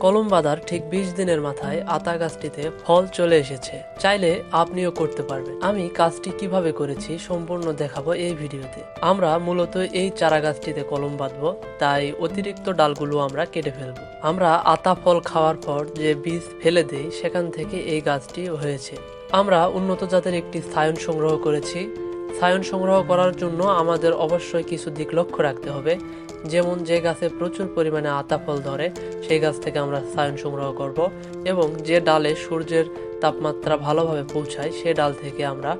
কলম বাঁধার ঠিক বিশ দিনের মাথায় আতা গাছটিতে ফল চলে এসেছে। চাইলে আপনিও করতে পারবেন। আমি কাজটি কীভাবে করেছি সম্পূর্ণ দেখাবো এই ভিডিওতে। আমরা মূলত এই চারা গাছটিতে কলম বাঁধবো, তাই অতিরিক্ত ডালগুলো আমরা কেটে ফেলব। আমরা আতা ফল খাওয়ার পর যে বীজ ফেলে দেই, সেখান থেকে এই গাছটি হয়েছে। আমরা উন্নত জাতের একটি সায়ন সংগ্রহ করেছি। সায়ন সংগ্রহ করার জন্য আমাদের অবশ্যই কিছু দিক লক্ষ্য রাখতে হবে। যেমন যে গাছে প্রচুর পরিমাণে আতা ফল ধরে, সেই গাছ থেকে আমরা সায়ন সংগ্রহ করব এবং যে ডালে সূর্যের তাপমাত্রা ভালোভাবে পৌঁছায়, সে ডাল থেকে আমরা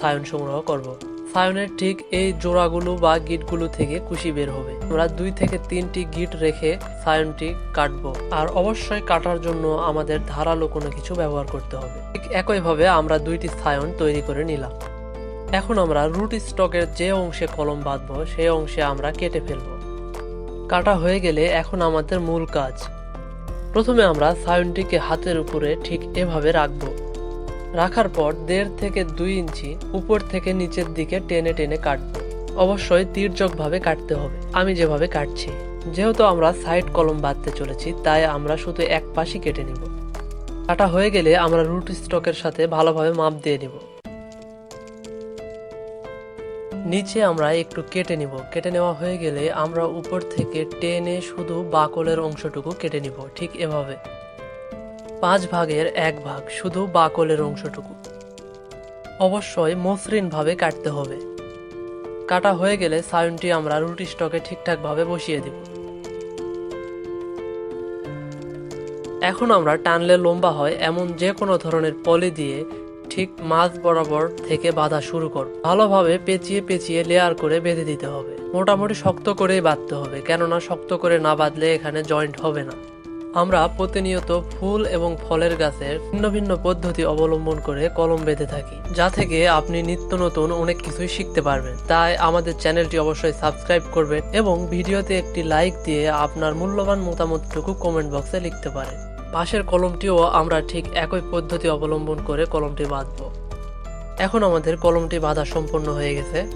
সায়ন সংগ্রহ করব। সায়নের ঠিক এই জোড়াগুলো বা গিটগুলো থেকে কুশি বের হবে। আমরা দুই থেকে তিনটি গিট রেখে সায়নটি কাটবো। আর অবশ্যই কাটার জন্য আমাদের ধারালো কোনো কিছু ব্যবহার করতে হবে। ঠিক একইভাবে আমরা দুইটি সায়ন তৈরি করে নিলাম। এখন আমরা রুট স্টকের যে অংশে কলম বাঁধবো, সেই অংশে আমরা কেটে ফেলব। কাটা হয়ে গেলে এখন আমাদের মূল কাজ। প্রথমে আমরা সায়নটিকে হাতের উপরে ঠিক এভাবে রাখব। রাখার পর দেড় থেকে দুই ইঞ্চি উপর থেকে নিচের দিকে টেনে টেনে কাটবো। অবশ্যই তীর্যকভাবে কাটতে হবে। আমি যেভাবে কাটছি, যেহেতু আমরা সাইড কলম বাঁধতে চলেছি, তাই আমরা শুধু এক পাশই কেটে নেব। কাটা হয়ে গেলে আমরা রুট স্টকের সাথে ভালোভাবে মাপ দিয়ে নিব। নিচে আমরা একটু কেটে নিব। কেটে নেওয়া হয়ে গেলে আমরা উপর থেকে টেনে শুধু বাকলের অংশটুকু কেটে নিব, ঠিক এভাবে। পাঁচ ভাগের এক ভাগ শুধু বাকলের অংশটুকু। অবশ্যই মসৃণ ভাবে কাটতে হবে। কাটা হয়ে গেলে সায়নটি আমরা রুটি স্টকে ঠিকঠাকভাবে বসিয়ে দিব। এখন আমরা টানলে লম্বা হয় এমন যে কোনো ধরনের পলি দিয়ে ঠিক মাছ বরাবর থেকে বাঁধা শুরু কর। ভালোভাবে পেঁচিয়ে পেঁচিয়ে লেয়ার করে বেঁধে দিতে হবে। মোটামুটি শক্ত করেই বাঁধতে হবে, কেননা শক্ত করে না বাঁধলে এখানে জয়েন্ট হবে না। আমরা প্রতিনিয়ত ফুল এবং ফলের গাছের ভিন্ন ভিন্ন পদ্ধতি অবলম্বন করে কলম বেঁধে থাকি, যা থেকে আপনি নিত্য নতুন অনেক কিছুই শিখতে পারবেন। তাই আমাদের চ্যানেলটি অবশ্যই সাবস্ক্রাইব করবেন এবং ভিডিওতে একটি লাইক দিয়ে আপনার মূল্যবান মতামতটুকু কমেন্ট বক্সে লিখতে পারেন। পাশের কলমটিও আমরা ঠিক একই পদ্ধতি অবলম্বন করে কলমটি বাঁধবো। এখন আমাদের কলমটি বাঁধা সম্পূর্ণ হয়ে গেছে।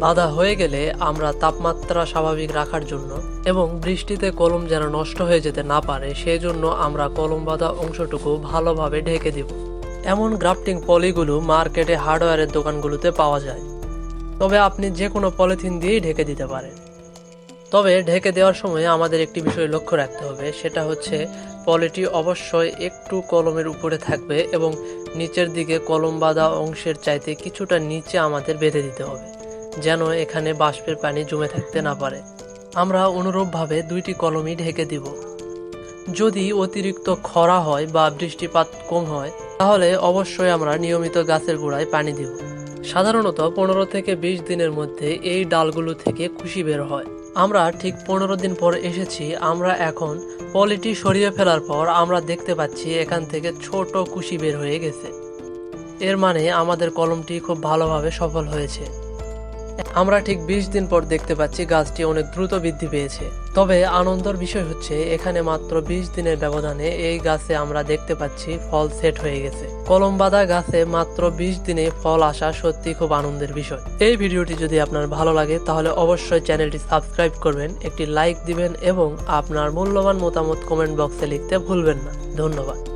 বাঁধা হয়ে গেলে আমরা তাপমাত্রা স্বাভাবিক রাখার জন্য এবং বৃষ্টিতে কলম যেন নষ্ট হয়ে যেতে না পারে সেই জন্য আমরা কলম বাঁধা অংশটুকু ভালোভাবে ঢেকে দিব। এমন গ্রাফটিং পলিগুলো মার্কেটে হার্ডওয়্যারের দোকানগুলোতে পাওয়া যায়। তবে আপনি যে কোনো পলিথিন দিয়েই ঢেকে দিতে পারেন। তবে ঢেকে দেওয়ার সময় আমাদের একটি বিষয় লক্ষ্য রাখতে হবে, সেটা হচ্ছে পলিটি অবশ্যই একটু কলমের উপরে থাকবে এবং নিচের দিকে কলম বাঁধা অংশের চাইতে কিছুটা নিচে আমাদের বেঁধে দিতে হবে, যেন এখানে বাষ্পের পানি জমে থাকতে না পারে। আমরা অনুরূপভাবে দুইটি কলমই ঢেকে দিব। যদি অতিরিক্ত খরা হয় বা বৃষ্টিপাত কম হয়, তাহলে অবশ্যই আমরা নিয়মিত গাছের গোড়ায় পানি দিব। সাধারণত পনেরো থেকে বিশ দিনের মধ্যে এই ডালগুলো থেকে খুশি বের হয়। আমরা ঠিক পনেরো দিন পর এসেছি, আমরা এখন পলিটি সরিয়ে ফেলার পর আমরা দেখতে পাচ্ছি এখান থেকে ছোট কুশি বের হয়ে গেছে। এর মানে আমাদের কলমটি খুব ভালোভাবে সফল হয়েছে। আমরা ঠিক বিশ দিন পর দেখতে পাচ্ছি গাছটি অনেক দ্রুত বৃদ্ধি পেয়েছে। তবে আনন্দর বিষয় হচ্ছে, এখানে মাত্র বিশ দিনের ব্যবধানে এই গাছে আমরা দেখতে পাচ্ছি ফল সেট হয়ে গেছে। কলম বাঁধা গাছে মাত্র বিশ দিনে ফল আসা সত্যি খুব আনন্দের বিষয়। এই ভিডিওটি যদি আপনার ভালো লাগে, তাহলে অবশ্যই চ্যানেলটি সাবস্ক্রাইব করবেন, একটি লাইক দিবেন এবং আপনার মূল্যবান মতামত কমেন্ট বক্সে লিখতে ভুলবেন না। ধন্যবাদ।